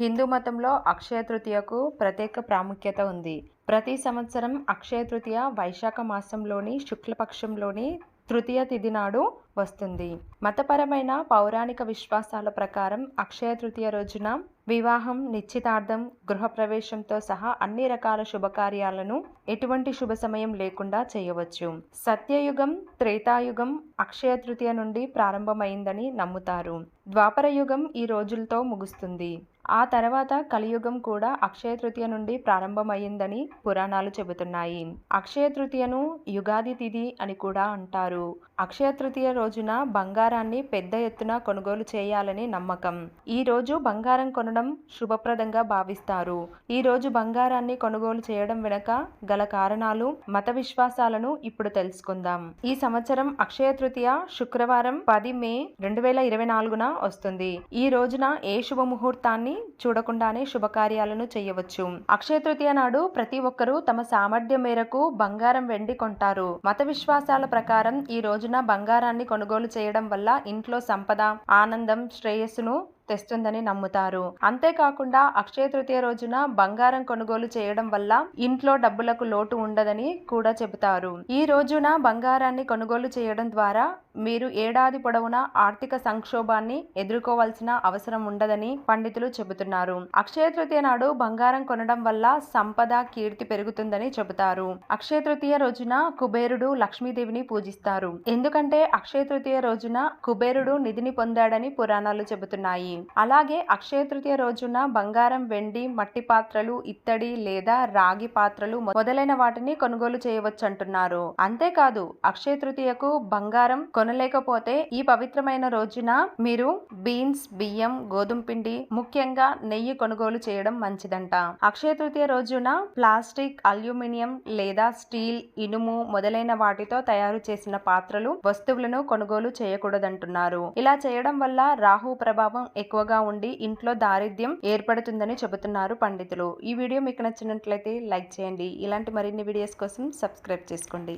హిందూ మతంలో అక్షయ తృతీయకు ప్రత్యేక ప్రాముఖ్యత ఉంది. ప్రతి సంవత్సరం అక్షయ తృతీయ వైశాఖ మాసంలోని శుక్లపక్షంలోని తృతీయ తిథి నాడు వస్తుంది. మతపరమైన పౌరాణిక విశ్వాసాల ప్రకారం అక్షయ తృతీయ రోజున వివాహం నిశ్చితార్థం గృహప్రవేశంతో సహా అన్ని రకాల శుభకార్యాలను ఎటువంటి శుభ సమయం లేకుండా చేయవచ్చు. సత్యయుగం త్రేతాయుగం అక్షయ తృతీయ నుండి ప్రారంభమైందని నమ్ముతారు. ద్వాపర యుగం ఈ రోజులతో ముగుస్తుంది. ఆ తర్వాత కలియుగం కూడా అక్షయ తృతీయ నుండి ప్రారంభమైందని పురాణాలు చెబుతున్నాయి. అక్షయ తృతీయను యుగాది తిథి అని కూడా అంటారు. అక్షయ తృతీయ రోజున బంగారాన్ని పెద్ద ఎత్తున కొనుగోలు చేయాలని నమ్మకం. ఈ రోజు బంగారం కొనడం శుభప్రదంగా భావిస్తారు. ఈ రోజు బంగారాన్ని కొనుగోలు చేయడం వెనుక గల కారణాలు మత విశ్వాసాలను ఇప్పుడు తెలుసుకుందాం. ఈ సంవత్సరం అక్షయ తృతీయ శుక్రవారం పది మే రెండు వేల ఇరవై నాలుగున వస్తుంది. ఈ రోజున ఏ శుభ ముహూర్తాన్ని చూడకుండానే శుభకార్యాలను చేయవచ్చు. అక్షయ తృతీయ నాడు ప్రతి ఒక్కరూ తమ సామర్థ్యం మేరకు బంగారం వెండి కొంటారు. మత విశ్వాసాల ప్రకారం ఈ రోజు రోజున బంగారాన్ని కొనుగోలు చేయడం వల్ల ఇంట్లో సంపద ఆనందం శ్రేయస్సును తెస్తుందని నమ్ముతారు. అంతేకాకుండా అక్షయ తృతీయ రోజున బంగారం కొనుగోలు చేయడం వల్ల ఇంట్లో డబ్బులకు లోటు ఉండదని కూడా చెబుతారు. ఈ రోజున బంగారాన్ని కొనుగోలు చేయడం ద్వారా మీరు ఏడాది పొడవునా ఆర్థిక సంక్షోభాన్ని ఎదుర్కోవాల్సిన అవసరం ఉండదని పండితులు చెబుతున్నారు. అక్షయ తృతీయ నాడు బంగారం కొనడం వల్ల సంపద కీర్తి పెరుగుతుందని చెబుతారు. అక్షయ తృతీయ రోజున కుబేరుడు లక్ష్మీదేవిని పూజిస్తారు. ఎందుకంటే అక్షయ తృతీయ రోజున కుబేరుడు నిధిని పొందాడని పురాణాలు చెబుతున్నాయి. అలాగే అక్షయ తృతీయ రోజున బంగారం వెండి మట్టి పాత్రలు ఇత్తడి లేదా రాగి పాత్రలు మొదలైన వాటిని కొనుగోలు చేయవచ్చు అంటున్నారు అంతేకాదు అక్షయ తృతీయకు బంగారం కొనలేకపోతే ఈ పవిత్రమైన రోజున మీరు బీన్స్ బియ్యం గోధుమ పిండి ముఖ్యంగా నెయ్యి కొనుగోలు చేయడం మంచిదంట. అక్షయ తృతీయ రోజున ప్లాస్టిక్ అల్యూమినియం లేదా స్టీల్ ఇనుము మొదలైన వాటితో తయారు చేసిన పాత్రలు వస్తువులను కొనుగోలు చేయకూడదంటున్నారు. ఇలా చేయడం వల్ల రాహు ప్రభావం ఎక్కువగా ఉండి ఇంట్లో దారిద్ర్యం ఏర్పడుతుందని చెబుతున్నారు పండితులు. ఈ వీడియో మీకు నచ్చినట్లయితే లైక్ చేయండి. ఇలాంటి మరిన్ని వీడియోస్ కోసం సబ్స్క్రైబ్ చేసుకోండి.